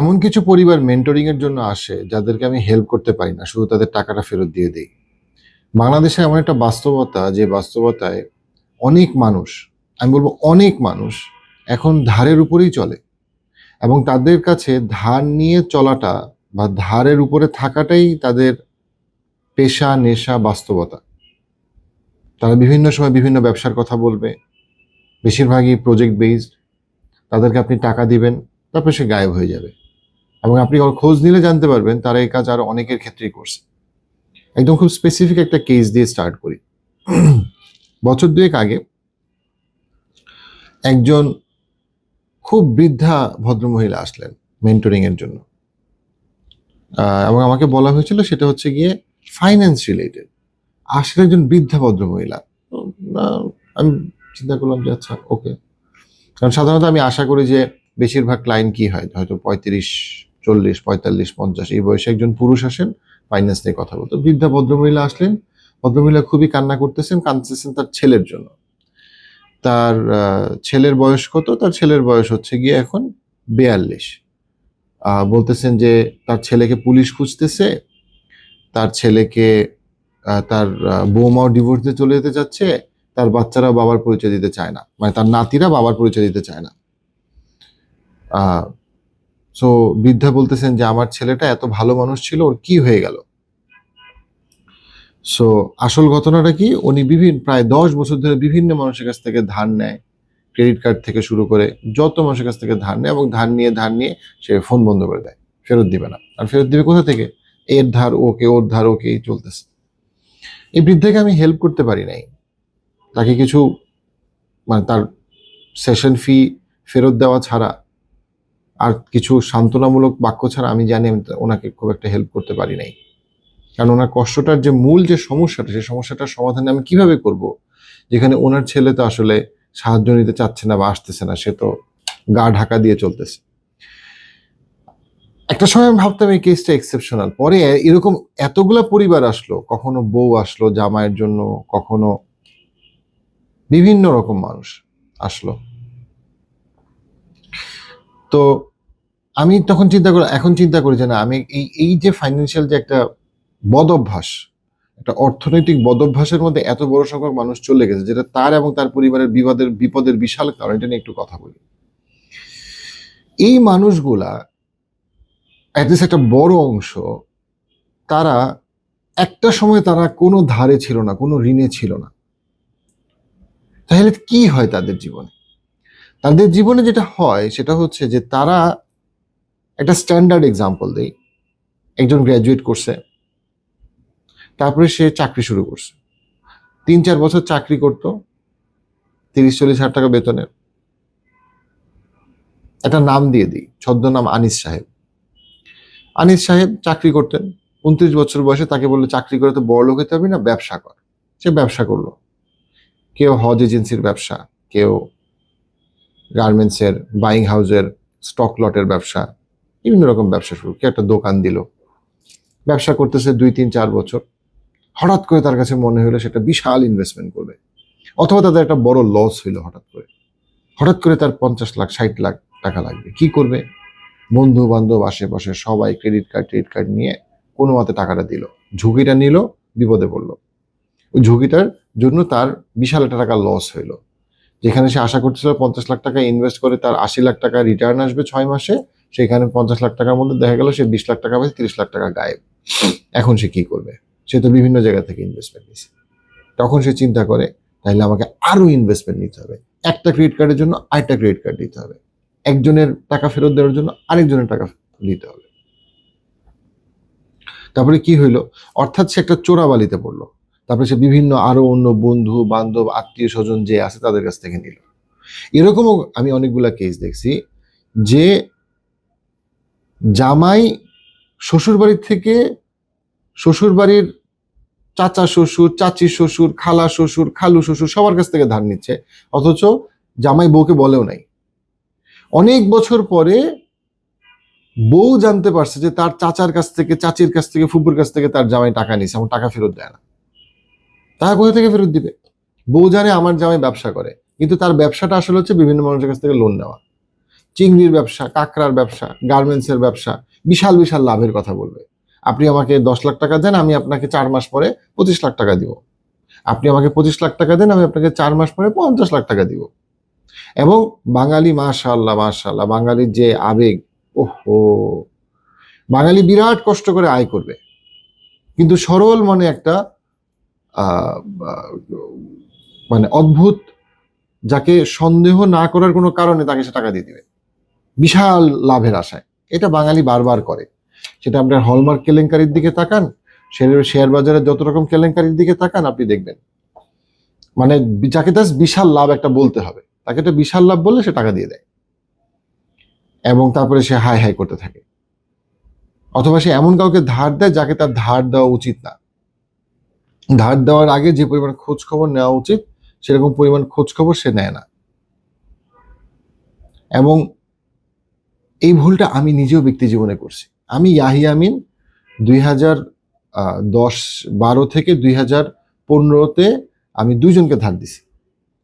এমন কিছু পরিবার মেন্টরিং এর জন্য আসে যাদেরকে আমি হেল্প করতে পারি না, শুধু তাদের টাকাটা ফেরত দিয়ে দিই। বাংলাদেশে এমন একটা বাস্তবতা, যে বাস্তবতায় অনেক মানুষ, আমি বলব অনেক মানুষ এখন ধারের উপরেই চলে এবং তাদের কাছে ধার নিয়ে চলাটা বা ধারের উপরে থাকাটাই তাদের পেশা, নেশা, বাস্তবতা। তারা বিভিন্ন সময় বিভিন্ন ব্যবসার কথা বলবে, বেশিরভাগই প্রজেক্ট বেসড তাদেরকে আপনি টাকা দিবেন, তারপরে সে গায়েব হয়ে যাবে। এবং আপনি খোঁজ নিলে জানতে পারবেন, তারা এই কাজ আরও অনেকের ক্ষেত্রেই করছে। একদম খুব স্পেসিফিক একটা কেস দিয়ে স্টার্ট করি। বছর দুয়েক আগে একজন খুব বৃদ্ধা ভদ্রমহিলা আসলেন মেন্টরিং এর জন্য। এবং আমাকে বলা হয়েছিল সেটা হচ্ছে গিয়ে ফাইন্যান্স রিলেটেড আসলে একজন বৃদ্ধা ভদ্রমহিলা। আমি চিন্তা করলাম যে আচ্ছা ওকে কারণ সাধারণত আমি আশা করি যে বেশিরভাগ ক্লায়েন্ট কি হয়, হয়তো পঁয়ত্রিশ চল্লিশ, পঁয়তাল্লিশ, পঞ্চাশ। এই বয়সে একজন পুরুষ আসেন ফাইন্যান্স নিয়ে কথা বলতো। বৃদ্ধা ভদ্রমহিলা আসলেন। ভদ্রমহিলা খুবই কান্না করতেছেন, কাঁদতেছেন তার ছেলের জন্য। তার ছেলের বয়স কত? তার ছেলের বয়স হচ্ছে গিয়ে এখন বেয়াল্লিশ। বলতেছেন যে তার ছেলেকে পুলিশ খুঁজতেছে, তার ছেলেকে তার বৌমাও ডিভোর্স দিয়ে চলে যেতে চাচ্ছে, তার বাচ্চারা বাবার পরিচয় দিতে চায় না। মানে তার নাতিরা বাবার পরিচয় দিতে চায় না। সো বৃদ্ধা বলতেছেন যে, আমার ছেলেটা এত ভালো মানুষ ছিল, ওর কি হয়ে গেল? সো আসল ঘটনাটা কি? উনি বিভিন্ন প্রায় দশ বছর ধরে বিভিন্ন মানুষের কাছ থেকে ধার নেয়, ক্রেডিট কার্ড থেকে শুরু করে যত মানুষের কাছ থেকে ধার নেয় এবং ধার নিয়ে ধার নিয়ে সে ফোন বন্ধ করে দেয়, ফেরত দিবে না। আর ফেরত দিবে কোথা থেকে? এর ধার ওকে, ওর ধার ওকে চলতেছে। এই বৃদ্ধাকে আমি হেল্প করতে পারি নাই। তাকে কিছু মানে তার সেশন ফি ফেরত দেওয়া ছাড়া আর কিছু সান্ত্বনামূলক বাক্য ছাড়া আমি জানি আমি ওনাকে খুব একটা হেল্প করতে পারি নাই। কারণ ওনার কষ্টটার যে মূল যে সমস্যাটা সেই সমস্যাটার সমাধান আমি কীভাবে করব? যেখানে ওনার ছেলে তো আসলে সাহায্য নিতে চাচ্ছে না বা আসতেছে না, সে তো গা ঢাকা দিয়ে চলতেছে। একটা সময় আমি ভাবতাম এই কেসটা এক্সেপশনাল পরে এরকম এতগুলা পরিবার আসলো, কখনো বউ আসলো জামাইয়ের জন্য, কখনো বিভিন্ন রকম মানুষ আসলো। তো আমি তখন চিন্তা করি, এখন চিন্তা করি যে না, আমি এই এই যে ফাইন্যান্সিয়াল যে একটা বদ অভ্যাস, একটা অর্থনৈতিক বদ অভ্যাসের মধ্যে এত বড় সংখ্যক মানুষ চলে গেছে, যেটা তার এবং তার পরিবারের বিপদের বিপদের বিশাল কারণ, এটা নিয়ে একটু কথা বলি। এই মানুষগুলা একটা বড় অংশ, তারা একটা সময় তারা কোনো ধারে ছিল না, কোনো ঋণে ছিল না। তাহলে কি হয় তাদের জীবনে? তাদের জীবনে যেটা হয়, সেটা হচ্ছে যে তারা একটা স্ট্যান্ডার্ড এক্সাম্পল দেই একজন গ্র্যাজুয়েট করছে, তারপরে সে চাকরি শুরু করছে। তিন চার বছর চাকরি করতো, তিরিশ চল্লিশ হাজার টাকা বেতনের। একটা নাম দিয়ে দিই, ছদ্মনাম আনিস সাহেব। আনিস সাহেব চাকরি করতেন, উনত্রিশ বছর বয়সে তাকে বলল, চাকরি করে তো বড় লোক হতে হবে না, ব্যবসা কর। সে ব্যবসা করল। কেউ হজ এজেন্সির ব্যবসা, কেউ গার্মেন্টসের বাইং হাউসের স্টক লটের ব্যবসা, বিভিন্ন রকম ব্যবসা শুরু কেউ একটা দোকান দিল। ব্যবসা করতেছে দুই, তিন, চার বছর। হঠাৎ করে তার কাছে মনে হলো সেটা বিশাল ইনভেস্টমেন্ট করবে। অথবা তাদের একটা বড় লস হইল হঠাৎ করে। হঠাৎ করে তার পঞ্চাশ লাখ, ষাট লাখ টাকা লাগবে। কি করবে? বন্ধু বান্ধব আশেপাশে সবাই ক্রেডিট কার্ড ক্রেডিট কার্ড নিয়ে কোনো মতে টাকাটা দিল। ঝুঁকিটা নিল, বিপদে পড়ল। ওই ঝুঁকিটার জন্য তার বিশাল একটা টাকা লস হইল। যেখানে সে আশা করছিল পঞ্চাশ লাখ টাকা ইনভেস্ট করে তার আশি লাখ টাকা রিটার্ন আসবে ছয় মাসে, সেখানে পঞ্চাশ লাখ টাকার মধ্যে দেখা গেল সে বিশ লাখ টাকা পাচ্ছে তিরিশ লাখ টাকা গায়েব। এখন সে কি করবে? সে তো বিভিন্ন জায়গা থেকে ইনভেস্টমেন্ট নিছে। তখন সে চিন্তা করে তাহলে আমাকে আরও ইনভেস্টমেন্ট নিতে হবে। একটা ক্রেডিট কার্ডের জন্য আরেকটা ক্রেডিট কার্ড দিতে হবে। একজনের টাকা ফেরত দেওয়ার জন্য আরেকজনের টাকা দিতে হবে। তারপরে কি হইল? অর্থাৎ সে একটা চোরাবালিতে পড়ল। তারপরে সে বিভিন্ন আরও অন্য বন্ধু, বান্ধব, আত্মীয় স্বজন যে আছে তাদের কাছ থেকে নিল। এরকমও আমি অনেকগুলা কেস দেখছি যে জামাই শ্বশুর বাড়ির থেকে শ্বশুর বাড়ির চাচা শ্বশুর, চাচি শ্বশুর, খালা শ্বশুর, খালু শ্বশুর সবার কাছ থেকে ধার নিচ্ছে, অথচ জামাই বউকে বলেও নাই। অনেক বছর পরে বউ জানতে পারছে যে তার চাচার কাছ থেকে, চাচির কাছ থেকে, ফুপুর কাছ থেকে তার জামাই টাকা নিছে এমন টাকা ফেরত দেয় না। টাকা কোথা থেকে ফেরত দিবে? বউ জানে আমার জামাই ব্যবসা করে, কিন্তু তার ব্যবসাটা আসলে হচ্ছে বিভিন্ন মানুষের কাছ থেকে লোন নেওয়া। চিংড়ির ব্যবসা, কাঁকড়ার ব্যবসা গার্মেন্টসের ব্যবসা, বিশাল বিশাল লাভের কথা বলবে। আপনি আমাকে দশ লাখ টাকা দেন, আমি আপনাকে চার মাস পরে পঁচিশ লাখ টাকা দিব। আপনি আমাকে পঁচিশ লাখ টাকা দেন, আমি আপনাকে চার মাস পরে পঞ্চাশ লাখ টাকা দিব। এবং বাঙালি মাশাল্লাহ মাশাল্লাহ বাঙালির যে আবেগ, ওহো! বাঙালি বিরাট কষ্ট করে আয় করবে। কিন্তু সরল মনে একটা মানে অদ্ভুত যাকে সন্দেহ না করার কোনো কারণে তাকে সে টাকা দিয়ে দিবে। বিশাল লাভের আশায়। এটা বাঙালি বারবার করে। সেটা আপনার হলমার্ক কেলেঙ্কারির দিকে তাকান, শেয়ার বাজারে যত রকম কেলেঙ্কারির দিকে তাকান, আপনি দেখবেন। মানে যাকে তার বিশাল লাভ একটা বলতে হবে, তাকে একটা বিশাল লাভ বললে সে টাকা দিয়ে দেয়। এবং তারপরে সে হাই হাই করতে থাকে। অথবা সে এমন কাউকে ধার দেয় যাকে তার ধার দেওয়া উচিত না। ধার দেওয়ার আগে যে পরিমাণ খোঁজ খবর নেওয়া উচিত, সেরকম পরিমাণ খোঁজ খবর সে নেয় না। এবং এই ভুলটা আমি নিজেও ব্যক্তি জীবনে করছি। আমি ইয়াহিয়া আমিন দুই হাজার দশ বারো থেকে দুই হাজার পনেরোতে আমি দুইজনকে ধার দিছি।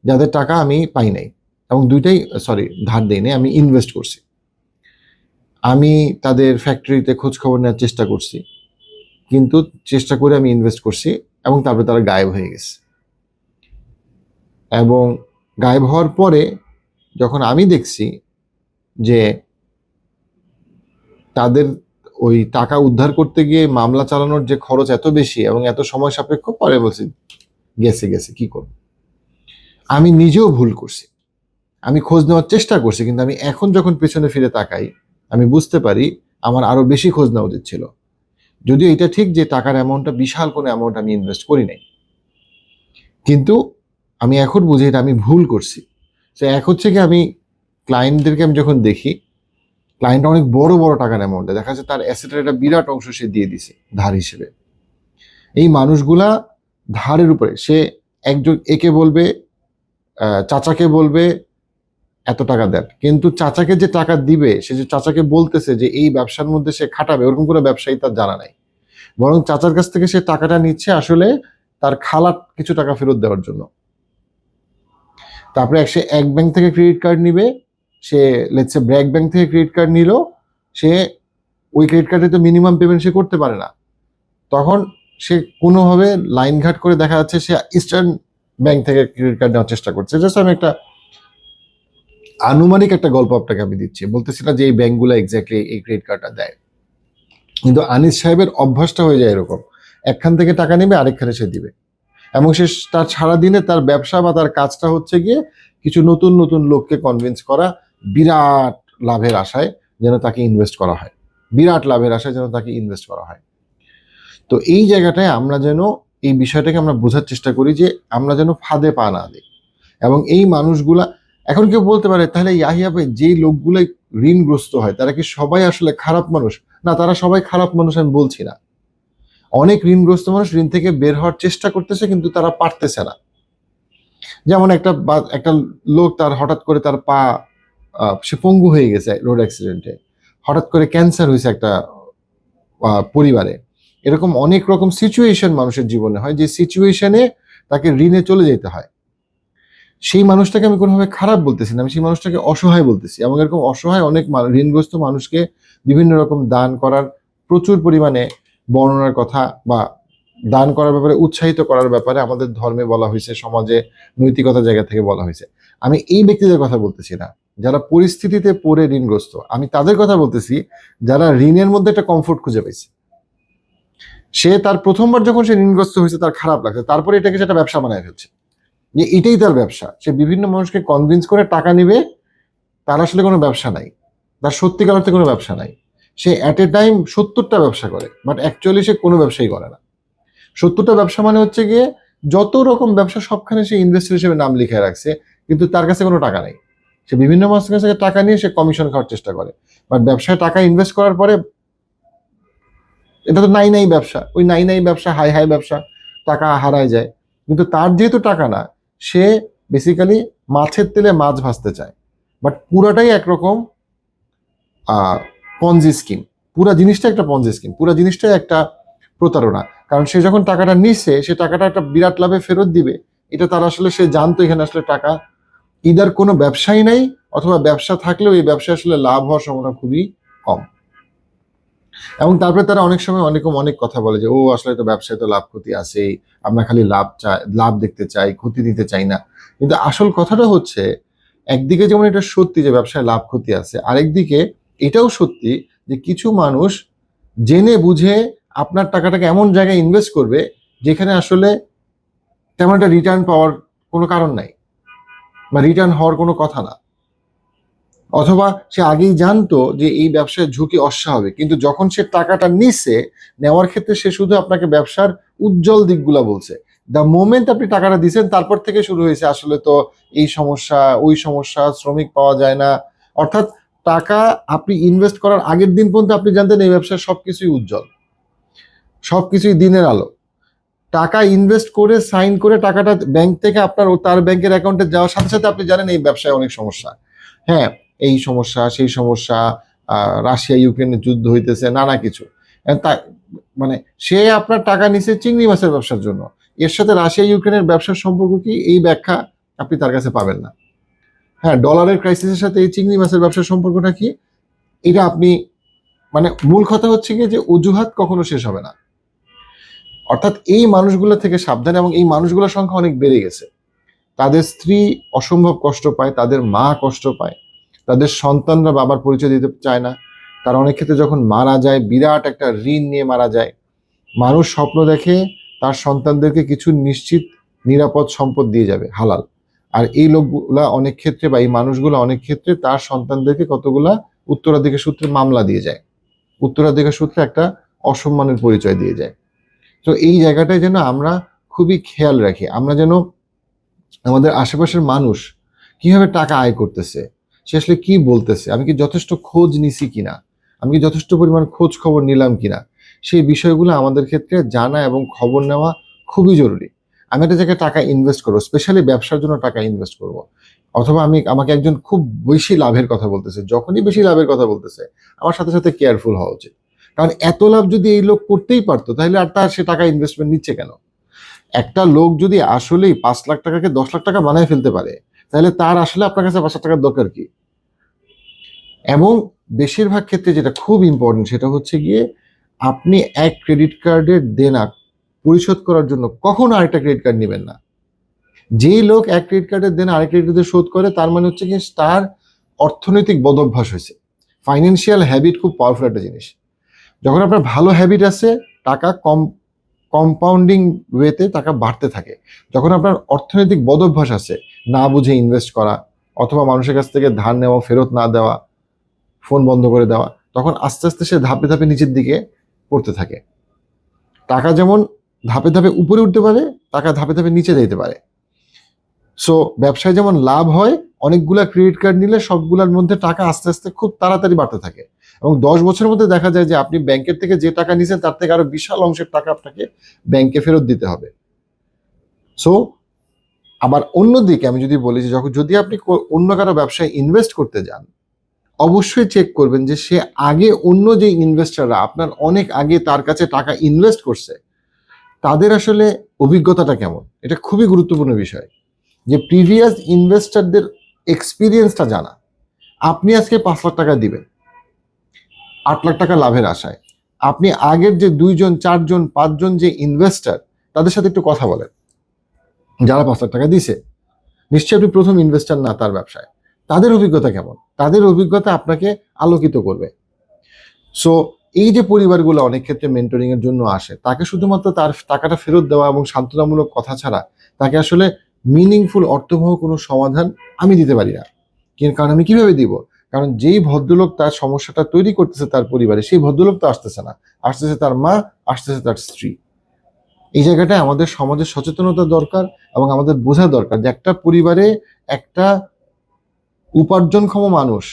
যাদের টাকা আমি পাই নাই এবং দুইটাই, সরি, ধার দেই নাই, আমি ইনভেস্ট করছি। আমি তাদের ফ্যাক্টরিতে খোঁজ খবর নেওয়ার চেষ্টা করছি। কিন্তু চেষ্টা করে আমি ইনভেস্ট করছি। এবং তারপরে তারা গায়েব হয়ে গেছে। এবং গায়েব হওয়ার পরে যখন আমি দেখছি যে তাদের ওই টাকা উদ্ধার করতে গিয়ে মামলা চালানোর যে খরচ এত বেশি এবং এত সময় সাপেক্ষ, পরে বলছি, গেছে গেছে, কি করব? আমি নিজেও ভুল করছি। আমি খোঁজ নেওয়ার চেষ্টা করছি, কিন্তু আমি এখন যখন পেছনে ফিরে তাকাই, আমি বুঝতে পারি আমার আরও বেশি খোঁজ নেওয়া উচিত ছিল। যদিও এটা ঠিক যে টাকার অ্যামাউন্টটা বিশাল কোনো অ্যামাউন্ট আমি ইনভেস্ট করি নাই। কিন্তু আমি এখন বুঝি এটা আমি ভুল করছি। তো এক হচ্ছে কি আমি ক্লায়েন্টদেরকে আমি যখন দেখি ক্লায়েন্ট অনেক বড় বড় টাকার অ্যামাউন্টে দেখা যাচ্ছে তার অ্যাসেটের একটা বিরাট অংশ সে দিয়ে দিছে, ধার হিসেবে। এই মানুষগুলা ধারের উপরে, সে একজন একে বলবে চাচাকে বলবে এত টাকা দেন। কিন্তু চাচাকে যে টাকা দিবে, সে যে চাচাকে বলতেছে যে এই ব্যবসার মধ্যে সে খাটাবে, ওরকম কোনো ব্যবসায়ী তার জানা নাই। বরং চাচার কাছ থেকে সে টাকাটা নিচ্ছে আসলে তার খালার কিছু টাকা ফেরত দেওয়ার জন্য। তারপরে সে এক ব্যাংক থেকে ক্রেডিট কার্ড নিবে, সে লেটসে ব্র্যাক ব্যাংক থেকে ক্রেডিট কার্ড নিল, সে ওই ক্রেডিট কার্ডে তো মিনিমাম পেমেন্ট সে করতে পারে না। তখন সে কোনোভাবে লাইন ঘাট করে দেখা যাচ্ছে সে ইস্টার্ন ব্যাংক থেকে ক্রেডিট কার্ড নেওয়ার চেষ্টা করছে। জাস্ট আমি একটা আনুমানিক একটা গল্প আপনাকে আমি দিচ্ছি। বলতেছি না যে এই ব্যাংকগুলো এক্স্যাক্টলি এই ক্রেডিট কার্ডটা দেয়। কিন্তু আনিস সাহেবের অভ্যাসটা হয়ে যায় এরকম। একখান থেকে টাকা নেবে, আরেকখানে সে দিবে। এবং সে তার সারাদিনে তার ব্যবসা বা তার কাজটা হচ্ছে গিয়ে কিছু নতুন নতুন লোককে কনভিন্স করা বিরাট লাভের আশায় যেন তাকে ইনভেস্ট করা হয়। বিরাট লাভের আশায় যেন তাকে ইনভেস্ট করা হয়। তো এই জায়গাটায় আমরা যেন এই বিষয়টাকে আমরা বোঝার চেষ্টা করি যে আমরা যেন ফাঁদে পা না দিই। এবং এই মানুষগুলা এখন কেউ বলতে পারে, তাহলে ইয়াহিয়া ভাই যেই লোকগুলো ঋণগ্রস্ত হয়, তারা কি সবাই আসলে খারাপ মানুষ? না, তারা সবাই খারাপ মানুষ, আমি বলছি না। অনেক ঋণগ্রস্ত মানুষ ঋণ থেকে বের হওয়ার চেষ্টা করতেছে, কিন্তু তারা পারতেছে না। যেমন একটা একটা লোক তার হঠাৎ করে তার পা সে পঙ্গু হয়ে গেছে রোড অ্যাক্সিডেন্টে হঠাৎ করে ক্যান্সার হয়েছে একটা পরিবারে। এরকম অনেক রকম সিচুয়েশন মানুষের জীবনে হয়, যে সিচুয়েশনে তাকে ঋণে চলে যেতে হয়। সেই মানুষটাকে আমি কোনোভাবে খারাপ বলতেছি না, আমি সেই মানুষটাকে অসহায় বলতেছি। এবং এরকম অসহায় অনেক ঋণগ্রস্ত মানুষকে বিভিন্ন রকম দান করার প্রচুর পরিমাণে বর্ণনার কথা বা দান করার ব্যাপারে, উৎসাহিত করার ব্যাপারে আমাদের ধর্মে বলা হয়েছে, সমাজে নৈতিকতা জায়গা থেকে বলা হয়েছে। আমি এই ব্যক্তিদের কথা বলতেছি না, যারা পরিস্থিতিতে পড়ে ঋণগ্রস্ত। আমি তাদের কথা বলতেছি, যারা ঋণের মধ্যে একটা কমফোর্ট খুঁজে পেয়েছে সে তার প্রথমবার যখন সে ঋণগ্রস্ত হয়েছে, তার খারাপ লাগছে। তারপরে এটাকে সেটা ব্যবসা বানায় ফেলছে। যে এটাই তার ব্যবসা। সে বিভিন্ন মানুষকে কনভিন্স করে টাকা নেবে, তার আসলে কোনো ব্যবসা নাই। তার সত্যিকার অর্থে কোনো ব্যবসা নাই। সে অ্যাট এ টাইম সত্তরটা ব্যবসা করে বাট অ্যাকচুয়ালি সে কোনো ব্যবসাই করে না। সত্তরটা ব্যবসা মানে হচ্ছে গিয়ে যত রকম ব্যবসা সবখানে সে ইনভেস্টর হিসেবে নাম লিখে রাখছে, কিন্তু তার কাছে কোনো টাকা নেই। সে বিভিন্ন মানুষের কাছে টাকা নিয়ে সে কমিশন খাওয়ার চেষ্টা করে। বাট ব্যবসায় টাকা ইনভেস্ট করার পরে এটা তো নাই নাই ব্যবসা। ওই নাই নাই ব্যবসা হাই হাই ব্যবসা, টাকা হারায় যায়। কিন্তু তার যেহেতু টাকা না সে বেসিক্যালি মাছের তেলে মাছ ভাজতে চায়। বাট পুরাটাই একরকম পঞ্জি স্কিম পুরা জিনিসটা একটা পঞ্জি স্কিম পুরা জিনিসটাই একটা প্রতারণা। কারণ সে যখন টাকাটা নিচ্ছে সে টাকাটা একটা বিরাট লাভে ফেরত দিবে। এটা তার আসলে, সে জানতো এখানে আসলে টাকা ইদার কোনো ব্যবসায়ী নাই, অথবা ব্যবসা থাকলেও এই ব্যবসা আসলে লাভ হওয়ার সম্ভাবনা খুবই কম। এবং তারপরে তারা অনেক সময় অনেক অনেক কথা বলে যে, ও, আসলে তো ব্যবসায় তো লাভ ক্ষতি আছেই, আমরা খালি লাভ চাই, লাভ দেখতে চাই, ক্ষতি দিতে চাই না। কিন্তু আসল কথাটা হচ্ছে, একদিকে যেমন এটা সত্যি যে ব্যবসায় লাভ ক্ষতি আছে, আরেকদিকে এটাও সত্যি যে কিছু মানুষ জেনে বুঝে আপনার টাকাটাকে এমন জায়গায় ইনভেস্ট করবে, যেখানে আসলে তেমন একটা রিটার্ন পাওয়ার কোনো কারণ নাই, বা রিটার্ন হওয়ার কোনো কথা না। অথবা সে আগেই জানতো যে এই ব্যবসায় ঝুঁকি অস্বাভাবিক। কিন্তু যখন সে টাকাটা নিছে, নেওয়ার ক্ষেত্রে সে শুধু আপনাকে ব্যবসার উজ্জ্বল দিকগুলা বলছে। দ্য মোমেন্ট আপনি টাকাটা দিছেন, তারপর থেকে শুরু হয়েছে আসলে তো এই সমস্যা, ওই সমস্যা, শ্রমিক পাওয়া যায় না। অর্থাৎ টাকা আপনি ইনভেস্ট করার আগের দিন পর্যন্ত আপনি জানতেন এই ব্যবসায় সবকিছুই উজ্জ্বল। সবকিছুই দিনের আলো। টাকা ইনভেস্ট করে সাইন করে টাকাটা ব্যাংক থেকে আপনার তার ব্যাংকের অ্যাকাউন্টে যাওয়ার সাথে সাথে আপনি জানেন এই ব্যবসায় অনেক সমস্যা। হ্যাঁ এই সমস্যা, সেই সমস্যা রাশিয়া ইউক্রেনের যুদ্ধ হইতেছে, নানা কিছু। তা- মানে সে আপনার টাকা নিছে চিংড়ি মাছের ব্যবসার জন্য। এর সাথে রাশিয়া, ইউক্রেনের ব্যবসার সম্পর্ক কি? এই ব্যাখ্যা আপনি তার কাছে পাবেন না। হ্যাঁ ডলারের ক্রাইসিসের সাথে এই চিংড়ি মাছের ব্যবসার সম্পর্কটা কি? এটা আপনি মানে মূল কথা হচ্ছে কি যে অজুহাত কখনো শেষ হবে না। অর্থাৎ এই মানুষগুলো থেকে সাবধান এবং এই মানুষগুলোর সংখ্যা অনেক বেড়ে গেছে। তাদের স্ত্রী অসম্ভব কষ্ট পায়, তাদের মা কষ্ট পায়। তাদের সন্তানরা বাবার পরিচয় দিতে চায় না। তারা অনেক ক্ষেত্রে যখন মারা যায়, বিরাট একটা ঋণ নিয়ে মারা যায়। মানুষ স্বপ্ন দেখে তার সন্তানদেরকে কিছু নিশ্চিত, নিরাপদ সম্পদ দিয়ে যাবে, হালাল। আর এই লোকগুলা অনেক ক্ষেত্রে বা এই মানুষগুলো অনেক ক্ষেত্রে তার সন্তানদেরকে কতগুলা উত্তরাধিকার সূত্রে মামলা দিয়ে যায়। উত্তরাধিকার সূত্রে একটা অসম্মানের পরিচয় দিয়ে যায়। তো এই জায়গাটায় যেন আমরা খুবই খেয়াল রাখি, আমরা যেন আমাদের আশেপাশের মানুষ কীভাবে টাকা আয় করতেছে সে আসলে কি বলতেছে? আমি কি যথেষ্ট খোঁজ নিছি কিনা? আমি কি যথেষ্ট পরিমাণ খোঁজ খবর নিলাম কিনা? সেই বিষয়গুলো আমাদের ক্ষেত্রে জানা এবং খবর নেওয়া খুবই জরুরি। আমি একটা জায়গায় টাকা ইনভেস্ট করব স্পেশালি ব্যবসার জন্য টাকা ইনভেস্ট করব। অথবা আমি আমাকে একজন খুব বেশি লাভের কথা বলতেছে, যখনই বেশি লাভের কথা বলতেছে, আমার সাথে সাথে কেয়ারফুল হওয়া উচিত। কারণ এত লাভ যদি এই লোক করতেই পারতো, তাহলে আর তার সে টাকা ইনভেস্টমেন্ট নিচ্ছে কেন? একটা লোক যদি আসলেই পাঁচ লাখ টাকাকে দশ লাখ টাকা বানায় ফেলতে পারে, তাহলে তার আসলে আপনার কাছে পাঁচ লাখ টাকার দরকার কি? এবং বেশিরভাগ ক্ষেত্রে যেটা খুব ইম্পর্টেন্ট সেটা হচ্ছে গিয়ে আপনি এক ক্রেডিট কার্ডের দেনা পরিশোধ করার জন্য কখনো আরেকটা ক্রেডিট কার্ড নেবেন না। যেই লোক এক ক্রেডিট কার্ডের দেনা আরেক ক্রেডিট কার্ডে শোধ করে, তার মানে হচ্ছে কি তার অর্থনৈতিক বদভ্যাস হয়েছে। ফাইন্যান্সিয়াল হ্যাবিট খুব পাওয়ারফুল একটা জিনিস। যখন আপনার ভালো হ্যাবিট আছে, টাকা কম কম্পাউন্ডিং ওয়েতে টাকা বাড়তে থাকে। যখন আপনার অর্থনৈতিক বদভ্যাস আছে, না বুঝে ইনভেস্ট করা, অথবা মানুষের কাছ থেকে ধার নেওয়া, ফেরত না দেওয়া ফোন বন্ধ করে দেওয়া, তখন আস্তে আস্তে সে ধাপে ধাপে নিচের দিকে পড়তে থাকে। টাকা যেমন ধাপে ধাপে উপরে উঠতে পারে, টাকা ধাপে ধাপে নিচে যেতে পারে। সো ব্যবসায় যেমন লাভ হয়, অনেকগুলা ক্রেডিট কার্ড নিলে সবগুলোর মধ্যে টাকা আস্তে আস্তে খুব তাড়াতাড়ি বাড়তে থাকে। এবং দশ বছরের মধ্যে দেখা যায় যে আপনি ব্যাংকের থেকে যে টাকা নিয়েছেন তার থেকে আরও বিশাল অংশের টাকা আপনাকে ব্যাংকে ফেরত দিতে হবে। সো আবার অন্যদিকে আমি যদি বলি যে যখন, যদি আপনি অন্য কারও ব্যবসায় ইনভেস্ট করতে যান অবশ্যই চেক করবেন যে সে আগে অন্য যে ইনভেস্টাররা আপনার অনেক আগে তার কাছে টাকা ইনভেস্ট করছে, তাদের আসলে অভিজ্ঞতাটা কেমন? এটা খুবই গুরুত্বপূর্ণ বিষয়। যে প্রিভিয়াস ইনভেস্টারদের এক্সপিরিয়েন্সটা জানা। আপনি আজকে পাঁচ লাখ টাকা দিবেন। আট লাখ টাকা লাভের আশায়। আপনি আগের যে দুইজন, চারজন, পাঁচজন যে ইনভেস্টার তাদের সাথে একটু কথা বলেন। যারা পাঁচ লাখ টাকা দিছে, নিশ্চয়ই আপনি প্রথম ইনভেস্টার না তার ব্যবসায়। তাদের অভিজ্ঞতা কেমন? তাদের অভিজ্ঞতা আপনাকে আলোকিত করবে। সো এই যে পরিবারগুলো অনেক ক্ষেত্রে মেন্টরিং এর জন্য আসে, তাকে শুধুমাত্র তার টাকাটা ফেরত দেওয়া এবং সান্ত্বনামূলক কথা ছাড়া তাকে আসলে মিনিংফুল অর্থবহ কোনো সমাধান আমি দিতে পারি না। কারণ আমি কীভাবে দিব? কারণ যেই ভদ্রলোক তার সমস্যাটা তৈরি করতেছে তার পরিবারে, সেই ভদ্রলোক তো আসতেছে না। আসতেছে তার মা, আসতেছে তার স্ত্রী। এই জায়গাটায় আমাদের সমাজের সচেতনতা দরকার এবং আমাদের বোঝা দরকার যে একটা পরিবারে একটা উপার্জনক্ষম মানুষ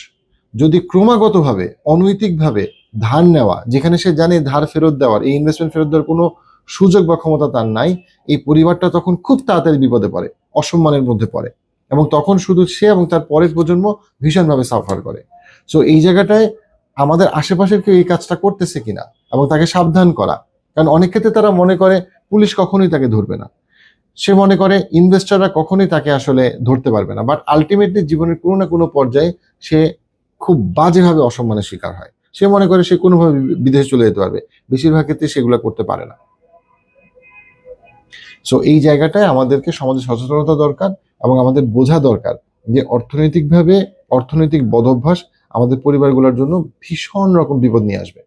যদি ক্রমাগতভাবে, অনৈতিকভাবে ধার নেওয়া, যেখানে সে জানে ধার ফেরত দেওয়ার, এই ইনভেস্টমেন্ট ফেরত দেওয়ার কোনো সুযোগ বা ক্ষমতা তার নাই, এই পরিবারটা তখন খুব তাড়াতাড়ি বিপদে পড়ে, অসম্মানের মধ্যে পড়ে এবং তখন শুধু সে এবং তার পরের প্রজন্ম ভীষণভাবে সাফার করে। সো এই জায়গাটায় আমাদের আশেপাশের কেউ এই কাজটা করতেছে কিনা এবং তাকে সাবধান করা। কারণ অনেক ক্ষেত্রে তারা মনে করে, পুলিশ কখনোই তাকে ধরবে না। সে মনে করে ইনভেস্টররা কখনোই তাকে আসলে ধরতে পারবে না। বাট আলটিমেটলি জীবনের কোনো না কোনো পর্যায়ে সে খুব বাজেভাবে অসম্মানের শিকার হয়। সে মনে করে সে কোনোভাবে বিদেশে চলে যেতে পারবে। বেশিরভাগ ক্ষেত্রে সেগুলো করতে পারে না। সো এই জায়গাটায় আমাদেরকে সমাজে সচেতনতা দরকার এবং আমাদের বোঝা দরকার যে অর্থনৈতিকভাবে অর্থনৈতিক বদভ্যাস আমাদের পরিবারগুলোর জন্য ভীষণ রকম বিপদ নিয়ে আসবে।